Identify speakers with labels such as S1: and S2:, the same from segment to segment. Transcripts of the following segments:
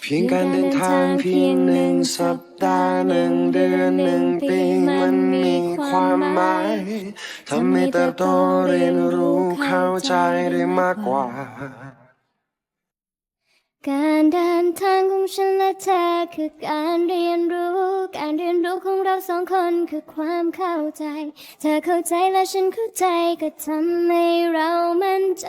S1: เพียงการเดินทางเพียงหนึ่งสัปดาห์หนึ่งเดือนหนึ่งปีมันมีความหมายทำให้เติบโตเรียนรู้เข้าใจได้มากกว่า
S2: การเดินทางของฉันและเธอคือการเรียนรู้ การเรียนรู้ของเราสองคนคือความเข้าใจ เธอเข้าใจและฉันเข้าใจก็ทำให้เรามั่นใจ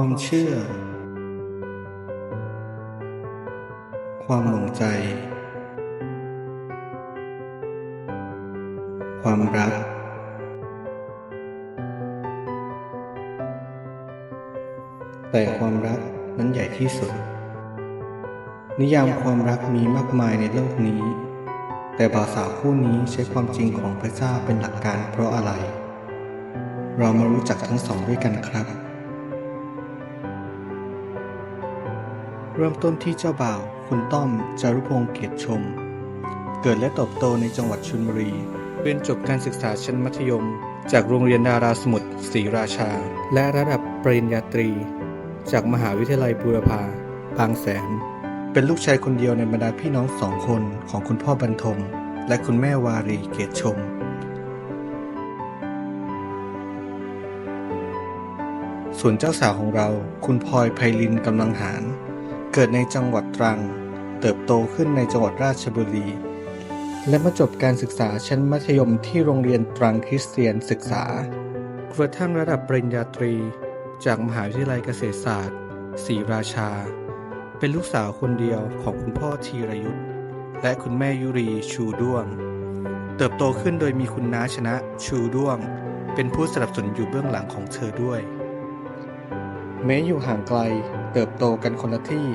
S3: ความเชื่อ ความหลงใจ ความรัก แต่ความรักนั้นใหญ่ที่สุด นิยามความรักมีมากมายในโลกนี้ แต่บ่าวสาวคู่นี้ใช้ความจริงของพระเจ้าเป็นหลักการเพราะอะไร เรามารู้จักทั้งสองด้วยกันครับ เริ่มต้นที่เจ้าบ่าว คุณต้อม จารุพงศ์เกียรติชม เกิดและเติบโตในจังหวัดชลบุรี เรียนจบการศึกษาชั้นมัธยม จากโรงเรียนดาราสมุทรศรีราชา และระดับปริญญาตรี จากมหาวิทยาลัยบูรพาบางแสน เป็นลูกชายคนเดียวในบรรดาพี่น้องสองคนของคุณพ่อบรรทม และคุณแม่วารีเกียรติชมส่วนเจ้าสาวของเรา คุณพลอยไพลินกำลังหาร เกิดในจังหวัดตรัง เติบโตขึ้นในจังหวัดราชบุรี และมาจบการศึกษาชั้นมัธยมที่โรงเรียนตรังคริสเตียนศึกษากระทั่งระดับปริญญาตรี จากมหาวิทยาลัยเกษตรศาสตร์ศรีราชา เป็นลูกสาวคนเดียวของคุณพ่อธีรยุทธ์และคุณแม่ยุรีชูด้วง เติบโตขึ้นโดยมีคุณน้าชนะชูด้วง เป็นผู้สนับสนุนอยู่เบื้องหลังของเธอด้วย แม้อยู่ห่างไกลเติบโตกันคนละที่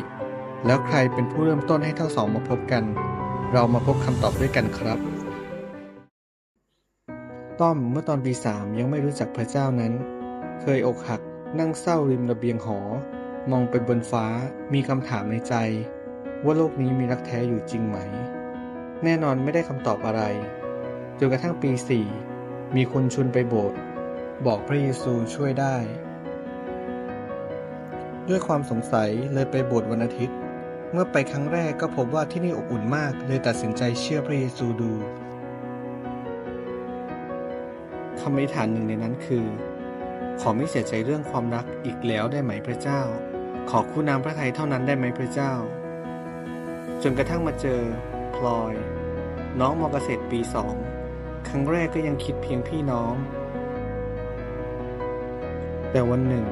S3: แล้วใครเป็นผู้เริ่มต้นให้ทั้งสองมาพบกัน เรามาพบคำตอบด้วยกันครับ ต้อมเมื่อตอนปีสามยังไม่รู้จักพระเจ้านั้น เคยอกหักนั่งเศร้าริมระเบียงหอ มองไปบนฟ้ามีคำถามในใจ ว่าโลกนี้มีรักแท้อยู่จริงไหม แน่นอนไม่ได้คำตอบอะไรจนกระทั่งปีสี่มีคนชวนไปโบสถ์บอกพระเยซูช่วยได้ ด้วยความสงสัยเลยไปโบสถ์วันอาทิตย์ เมื่อไปครั้งแรกก็พบว่าที่นี่อบอุ่นมาก เลยตัดสินใจเชื่อพระเยซูดูคำอธิษฐานหนึ่งในนั้นคือ ขอไม่เสียใจเรื่องความรักอีกแล้วได้ไหมพระเจ้า ขอคู่นามพระทัยเท่านั้นได้ไหมพระเจ้า จนกระทั่งมาเจอพลอย น้องมอเกษตรปีสองครั้งแรกก็ยังคิดเพียงพี่น้อง แต่วันหนึ่ง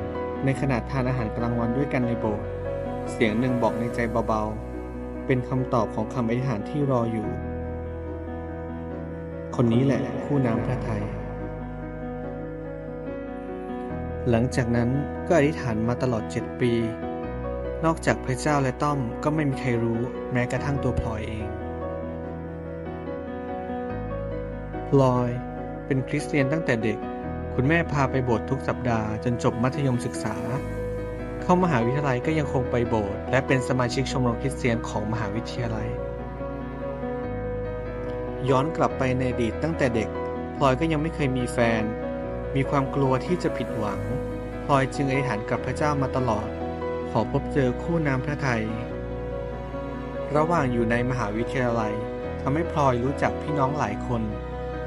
S3: ในขณะทานอาหารกลางวันด้วยกันในโบสถ์ เสียงหนึ่งบอกในใจเบาๆ เป็นคำตอบของคำอธิษฐานที่รออยู่ คนนี้แหละคู่น้ำพระทัย หลังจากนั้นก็อธิษฐานมาตลอดเจ็ดปี นอกจากพระเจ้าและต้อมก็ไม่มีใครรู้แม้กระทั่งตัวพลอยเอง พลอยเป็นคริสเตียนตั้งแต่เด็ก คุณแม่พาไปโบสถ์ทุกสัปดาห์จนจบมัธยมศึกษา เข้ามหาวิทยาลัยก็ยังคงไปโบสถ์และเป็นสมาชิกชมรมคริสเตียนของมหาวิทยาลัย ย้อนกลับไปในอดีตตั้งแต่เด็กพลอยก็ยังไม่เคยมีแฟน มีความกลัวที่จะผิดหวังพลอยจึงอธิษฐานกับพระเจ้ามาตลอด ขอพบเจอคู่น้ำพระทัยระหว่างอยู่ในมหาวิทยาลัยทำให้พลอยรู้จักพี่น้องหลายคน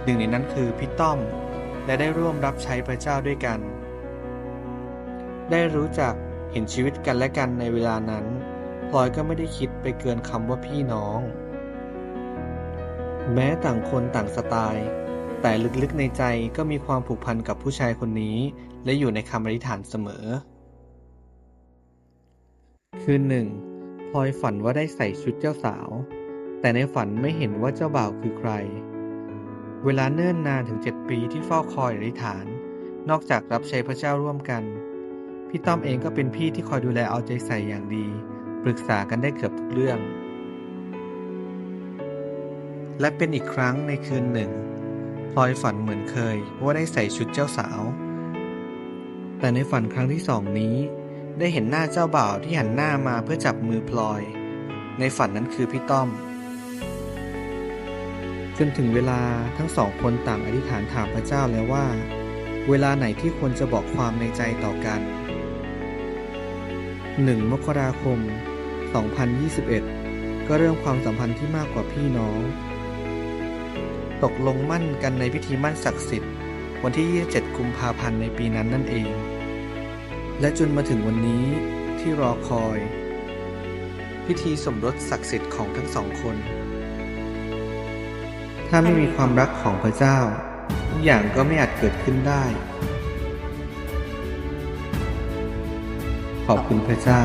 S3: หนึ่งในนั้นคือพี่ต้อม และได้ร่วมรับใช้พระเจ้าด้วยกัน ได้รู้จัก เห็นชีวิตกันและกันในเวลานั้นพลอยก็ไม่ได้คิดไปเกินคำว่าพี่น้อง แม้ต่างคนต่างสไตล์ แต่ลึกๆในใจก็มีความผูกพันกับผู้ชายคนนี้ และอยู่ในคำอธิษฐานเสมอ คืนหนึ่งพลอยฝันว่าได้ใส่ชุดเจ้าสาว แต่ในฝันไม่เห็นว่าเจ้าบ่าวคือใคร เวลาเนิ่นนานถึงเจ็ดปีที่เฝ้าคอยอธิษฐาน นอกจากรับใช้พระเจ้าร่วมกัน พี่ต้อมเองก็เป็นพี่ที่คอยดูแลเอาใจใส่อย่างดี ปรึกษากันได้เกือบทุกเรื่อง และเป็นอีกครั้งในคืนหนึ่งพลอยฝันเหมือนเคยว่าได้ใส่ชุดเจ้าสาว แต่ในฝันครั้งที่สองนี้ ได้เห็นหน้าเจ้าบ่าวที่หันหน้ามาเพื่อจับมือพลอย ในฝันนั้นคือพี่ต้อมจนถึงเวลาทั้งสองคนต่างอธิษฐานถามพระเจ้าแล้วว่า เวลาไหนที่ควรจะบอกความในใจต่อกัน 1 มกราคม 2021 ก็เริ่มความสัมพันธ์ที่มากกว่าพี่น้อง ตกลงมั่นกันในพิธีมั่นศักดิ์สิทธิ์ วันที่ 27 กุมภาพันธ์ในปีนั้นนั่นเอง และจนมาถึงวันนี้ที่รอคอย พิธีสมรสศักดิ์สิทธิ์ของทั้งสองคน ถ้าไม่มีความรักของพระเจ้า ทุกอย่างก็ไม่อาจเกิดขึ้นได้ ขอบคุณพระเจ้า